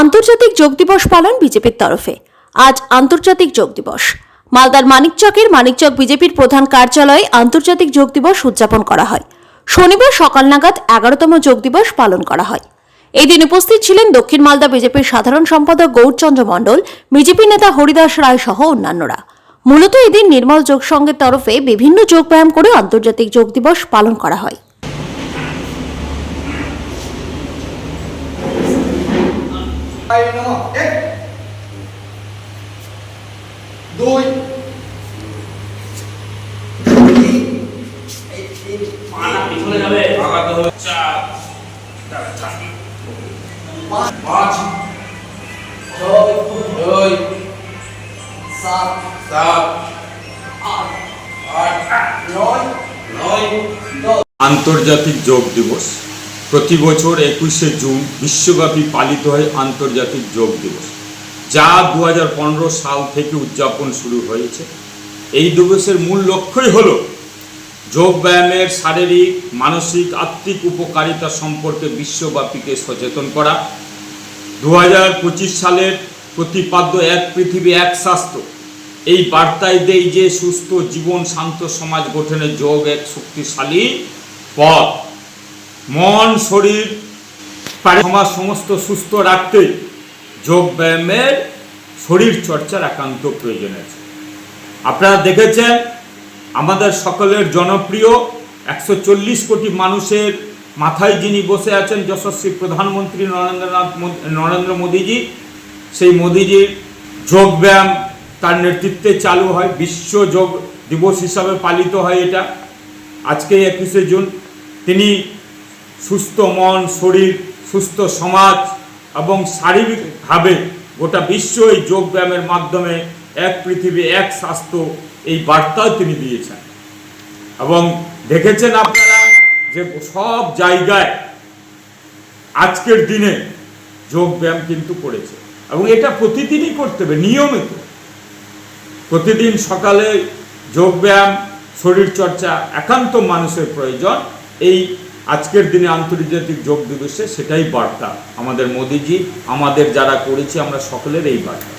আন্তর্জাতিক যোগ দিবস পালন বিজেপির তরফে। আজ আন্তর্জাতিক যোগ দিবস। মালদার মানিকচকের মানিকচক বিজেপির প্রধান কার্যালয়ে আন্তর্জাতিক যোগ দিবস উদযাপন করা হয়। শনিবার সকাল নাগাদ এগারোতম যোগ দিবস পালন করা হয়। এই দিন উপস্থিত ছিলেন দক্ষিণ মালদা বিজেপির সাধারণ সম্পাদক গৌরচন্দ্র মণ্ডল, বিজেপি নেতা হরিদাস রায় সহ অন্যান্যরা। মূলত এদিন নির্মল যোগ সংঘের তরফে বিভিন্ন যোগ ব্যায়াম করে আন্তর্জাতিক যোগ দিবস পালন করা হয়। এক দুই পিছনে যাবে। আগাতে হবে চার। দাঁড়া, চার। পাঁচ। পাঁচ। ছয় ছয় সাত সাত আট আট নয় নয় আন্তর্জাতিক যোগ দিবস। প্রতি বছর একুশে জুন বিশ্বব্যাপী পালিত হয় আন্তর্জাতিক যোগ দিবস, যা দু হাজার পনেরো সাল থেকে উদযাপন শুরু হয়েছে। এই দিবসের মূল লক্ষ্যই হল যোগ ব্যায়ামের শারীরিক, মানসিক, আত্মিক উপকারিতা সম্পর্কে বিশ্বব্যাপীকে সচেতন করা। দু হাজার পঁচিশ সালের প্রতিপাদ্য এক পৃথিবী, এক স্বাস্থ্য। এই বার্তায় দেই যে সুস্থ, জীবন, শান্ত সমাজ গঠনে যোগ এক শক্তিশালী পথ। মন, শরীর সমাজ সমস্ত সুস্থ রাখতে যোগ ব্যায়ামের শরীর চর্চার একান্ত প্রয়োজন আছে। আপনারা দেখেছেন, আমাদের সকলের জনপ্রিয় একশো চল্লিশ কোটি মানুষের মাথায় যিনি বসে আছেন যশস্বী প্রধানমন্ত্রী নরেন্দ্রনাথ নরেন্দ্র মোদীজি, সেই মোদীজির যোগ ব্যায়াম তার নেতৃত্বে চালু হয়। বিশ্ব যোগ দিবস হিসাবে পালিত হয় এটা। আজকে একুশে জুন তিনি সুস্থ মন, শরীর, সুস্থ সমাজ এবং শারীরিকভাবে গোটা বিশ্ব এই যোগ ব্যায়ামের মাধ্যমে এক পৃথিবী, এক স্বাস্থ্য এই বার্তাও তিনি দিয়েছেন। এবং দেখেছেন আপনারা যে সব জায়গায় আজকের দিনে যোগ ব্যায়াম কিন্তু করেছে এবং এটা প্রতিদিনই করতে হবে, নিয়মিত। প্রতিদিন সকালে যোগ ব্যায়াম, শরীরচর্চা একান্ত মানুষের প্রয়োজন, এই আজকের দিনে আন্তর্জাতিক যোগ দিবসে সেটাই বার্তা আমাদের মোদিজি, আমাদের যারা করেছি, আমরা সকলের এই বার্তা।